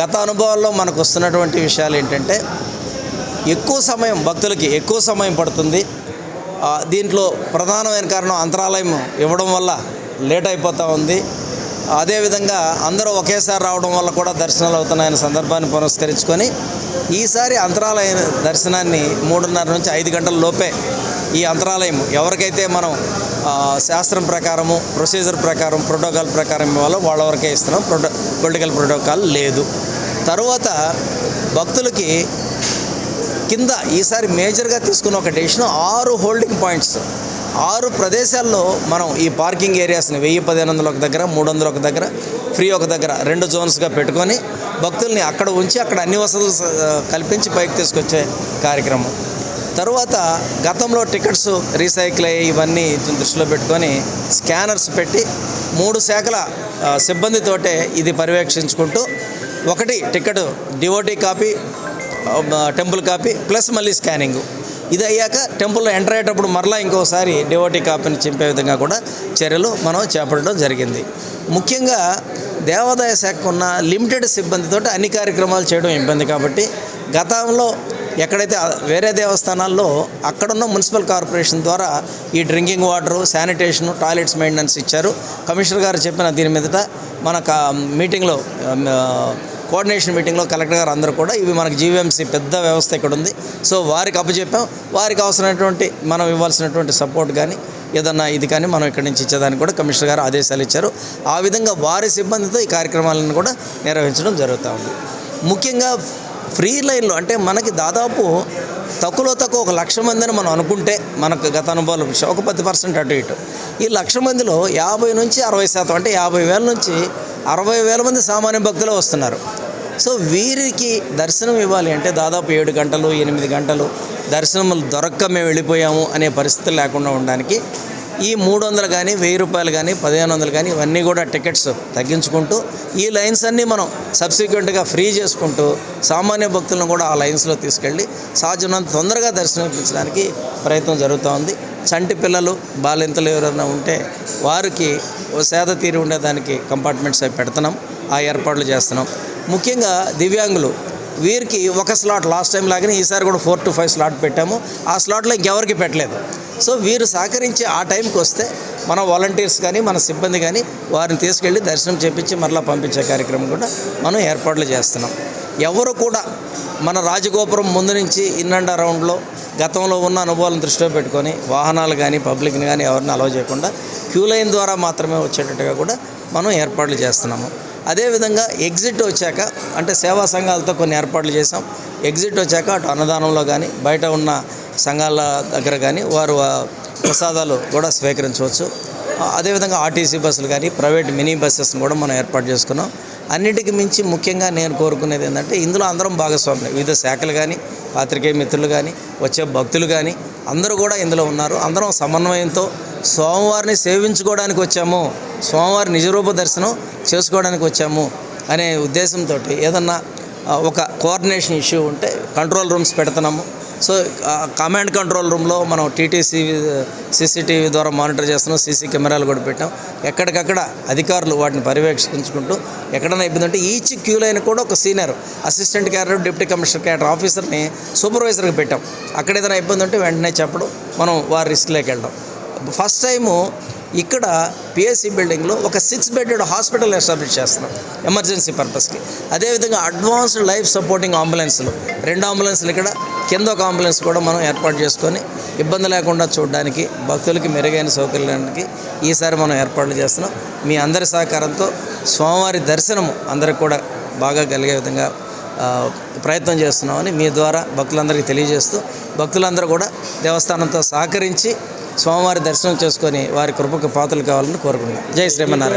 గత అనుభవాల్లో మనకు వస్తున్నటువంటి విషయాలు ఏంటంటే ఎక్కువ సమయం భక్తులకి ఎక్కువ సమయం పడుతుంది. దీంట్లో ప్రధానమైన కారణం అంతరాలయం ఇవ్వడం వల్ల లేట్ అయిపోతూ ఉంది. అదేవిధంగా అందరూ ఒకేసారి రావడం వల్ల కూడా దర్శనాలు అవుతున్నాయన్న సందర్భాన్ని పురస్కరించుకొని ఈసారి అంతరాలయ దర్శనాన్ని మూడున్నర నుంచి ఐదు గంటల లోపే ఈ అంతరాలయం ఎవరికైతే మనం శాస్త్రం ప్రకారము ప్రొసీజర్ ప్రకారం ప్రోటోకాల్ ప్రకారం ఇవ్వాలో వాళ్ళ వరకే ఇస్తున్నాం. ప్రోటో పొలిటికల్ ప్రోటోకాల్ లేదు. తరువాత భక్తులకి కింద ఈసారి మేజర్గా తీసుకున్న ఒక డెసిషన్ ఆరు హోల్డింగ్ పాయింట్స్ ఆరు ప్రదేశాల్లో మనం ఈ పార్కింగ్ ఏరియాస్ని వెయ్యి పదిహేను వందల ఒక దగ్గర మూడు వందల ఒక దగ్గర ఫ్రీ ఒక దగ్గర రెండు జోన్స్గా పెట్టుకొని భక్తుల్ని అక్కడ ఉంచి అక్కడ అన్ని వసతులు కల్పించి పైకి తీసుకొచ్చే కార్యక్రమం. తరువాత గతంలో టికెట్స్ రీసైకిల్ అయ్యి ఇవన్నీ దృష్టిలో పెట్టుకొని స్కానర్స్ పెట్టి మూడు శాఖల సిబ్బందితోటే ఇది పర్యవేక్షించుకుంటూ ఒకటి ticket devotee copy temple copy plus మళ్ళీ స్కానింగ్. ఇది అయ్యాక టెంపుల్లో ఎంటర్ అయ్యేటప్పుడు మరలా ఇంకోసారి డివోటీ కాపీని చింపే విధంగా కూడా చర్యలు మనం చేపట్టడం జరిగింది. ముఖ్యంగా దేవాదాయ శాఖకు ఉన్న లిమిటెడ్ సిబ్బందితో అన్ని కార్యక్రమాలు చేయడం ఇబ్బంది కాబట్టి గతంలో ఎక్కడైతే వేరే దేవస్థానాల్లో అక్కడున్న మున్సిపల్ కార్పొరేషన్ ద్వారా ఈ drinking water sanitation toilets maintenance ఇచ్చారు. కమిషనర్ గారు చెప్పిన దీని మీదట మన కా- మీటింగ్లో కోఆర్డినేషన్ మీటింగ్లో కలెక్టర్ గారు అందరూ కూడా ఇవి మనకు జీవీఎంసీ పెద్ద వ్యవస్థ ఇక్కడ ఉంది. సో వారికి అప్పచెప్పాం. వారికి అవసరమైనటువంటి మనం ఇవ్వాల్సినటువంటి సపోర్ట్ కానీ ఏదన్నా ఇది కానీ మనం ఇక్కడి నుంచి ఇచ్చేదానికి కూడా కమిషనర్ గారు ఆదేశాలు ఇచ్చారు. ఆ విధంగా వారి సిబ్బందితో ఈ కార్యక్రమాలను కూడా నిర్వహించడం జరుగుతూ ఉంది. ముఖ్యంగా ఫ్రీ లైన్లో అంటే మనకి దాదాపు తక్కువలో తక్కువ ఒక లక్ష మందిని మనం అనుకుంటే మనకు గత అనుభవాలు ఒక పది పర్సెంట్ అటు ఇటు. ఈ లక్ష మందిలో యాభై నుంచి అరవై శాతం అంటే యాభై వేల నుంచి అరవై వేల మంది సామాన్య భక్తులు వస్తున్నారు. సో వీరికి దర్శనం ఇవ్వాలి అంటే దాదాపు ఏడు గంటలు ఎనిమిది గంటలు దర్శనములు దొరక్క మేము వెళ్ళిపోయాము అనే పరిస్థితి లేకుండా ఉండడానికి ఈ మూడు వందలు కానీ వెయ్యి రూపాయలు కానీ పదిహేను వందలు కానీ ఇవన్నీ కూడా టికెట్స్ తగ్గించుకుంటూ ఈ లైన్స్ అన్నీ మనం సబ్సిక్వెంట్గా ఫ్రీ చేసుకుంటూ సామాన్య భక్తులను కూడా ఆ లైన్స్లో తీసుకెళ్ళి సాధ్యమైనంత తొందరగా దర్శనం ప్రయత్నం జరుగుతూ ఉంది. చంటి పిల్లలు బాలింతలు ఎవరైనా ఉంటే వారికి ఓ సేద తీరి ఉండేదానికి కంపార్ట్మెంట్స్ అవి పెడుతున్నాం ఆ ఏర్పాట్లు చేస్తున్నాం. ముఖ్యంగా దివ్యాంగులు వీరికి ఒక స్లాట్ లాస్ట్ టైం లాగానే ఈసారి కూడా ఫోర్ టు ఫైవ్ స్లాట్ పెట్టాము. ఆ స్లాట్లో ఇంకెవరికి పెట్టలేదు. సో వీరు సహకరించి ఆ టైంకి వస్తే మన వాలంటీర్స్ కానీ మన సిబ్బంది కానీ వారిని తీసుకెళ్ళి దర్శనం చేపించి మరలా పంపించే కార్యక్రమం కూడా మనం ఏర్పాట్లు చేస్తున్నాం. ఎవరు కూడా మన రాజగోపురం ముందు నుంచి ఇన్ అండ్ అరౌండ్లో గతంలో ఉన్న అనుభవాలను దృష్టిలో పెట్టుకొని వాహనాలు కానీ పబ్లిక్ని కానీ ఎవరిని అలౌ చేయకుండా క్యూ లైన్ ద్వారా మాత్రమే వచ్చేటట్టుగా కూడా మనం ఏర్పాట్లు చేస్తున్నాము. అదేవిధంగా ఎగ్జిట్ వచ్చాక అంటే సేవా సంఘాలతో కొన్ని ఏర్పాట్లు చేసాం ఎగ్జిట్ వచ్చాక అటు అన్నదానంలో కానీ బయట ఉన్న సంఘాల దగ్గర కానీ వారు ప్రసాదాలు కూడా స్వీకరించవచ్చు. అదేవిధంగా ఆర్టీసీ బస్సులు కానీ ప్రైవేట్ మినీ బస్సెస్ని కూడా మనం ఏర్పాటు చేసుకున్నాం. అన్నిటికి మించి ముఖ్యంగా నేను కోరుకునేది ఏంటంటే ఇందులో అందరం భాగస్వాములు. వివిధ శాఖలు కానీ పాత్రికేయ మిత్రులు కానీ వచ్చే భక్తులు కానీ అందరూ కూడా ఇందులో ఉన్నారు. అందరం సమన్వయంతో స్వామివారిని సేవించుకోవడానికి వచ్చాము. స్వామివారి నిజరూప దర్శనం చేసుకోవడానికి వచ్చాము అనే ఉద్దేశంతో ఏదన్నా ఒక కోఆర్డినేషన్ ఇష్యూ ఉంటే కంట్రోల్ రూమ్స్ పెడుతున్నాము. సో కమాండ్ కంట్రోల్ రూమ్లో మనం టీటీసీ సీసీటీవీ ద్వారా మానిటర్ చేస్తున్నాం సీసీ కెమెరాలు కూడా పెట్టాం ఎక్కడికక్కడ అధికారులు వాటిని పర్యవేక్షించుకుంటూ ఎక్కడైనా ఇబ్బంది ఉంటే ఈచ్ క్యూ లైన్ కూడా ఒక senior assistant cadre deputy commissioner cadre ఆఫీసర్ని సూపర్వైజర్కి పెట్టాం. అక్కడ ఏదైనా ఇబ్బంది ఉంటే వెంటనే చెప్పడం మనం వారి రిస్క్లోకి వెళ్ళడం ఫస్ట్ టైము ఇక్కడ పిఎస్సి బిల్డింగ్లో ఒక సిక్స్ బెడెడ్ హాస్పిటల్ ఎస్టాబ్లిష్ చేస్తున్నాం ఎమర్జెన్సీ పర్పస్కి అదేవిధంగా అడ్వాన్స్డ్ లైఫ్ సపోర్టింగ్ అంబులెన్స్లు రెండు అంబులెన్స్లు ఇక్కడ కింద ఒక అంబులెన్స్ కూడా మనం ఏర్పాటు చేసుకొని ఇబ్బంది లేకుండా చూడడానికి భక్తులకి మెరుగైన సౌకర్యానికి ఈసారి మనం ఏర్పాట్లు చేస్తున్నాం. మీ అందరి సహకారంతో స్వామివారి దర్శనము అందరికి కూడా బాగా కలిగే విధంగా ప్రయత్నం చేస్తున్నామని మీ ద్వారా భక్తులందరికీ తెలియజేస్తూ భక్తులందరూ కూడా దేవస్థానంతో సహకరించి స్వామివారి దర్శనం చేసుకొని వారి కృపకు పాత్రలు కావాలని కోరుకుంటున్నాను జై శ్రీమన్నారాయణ.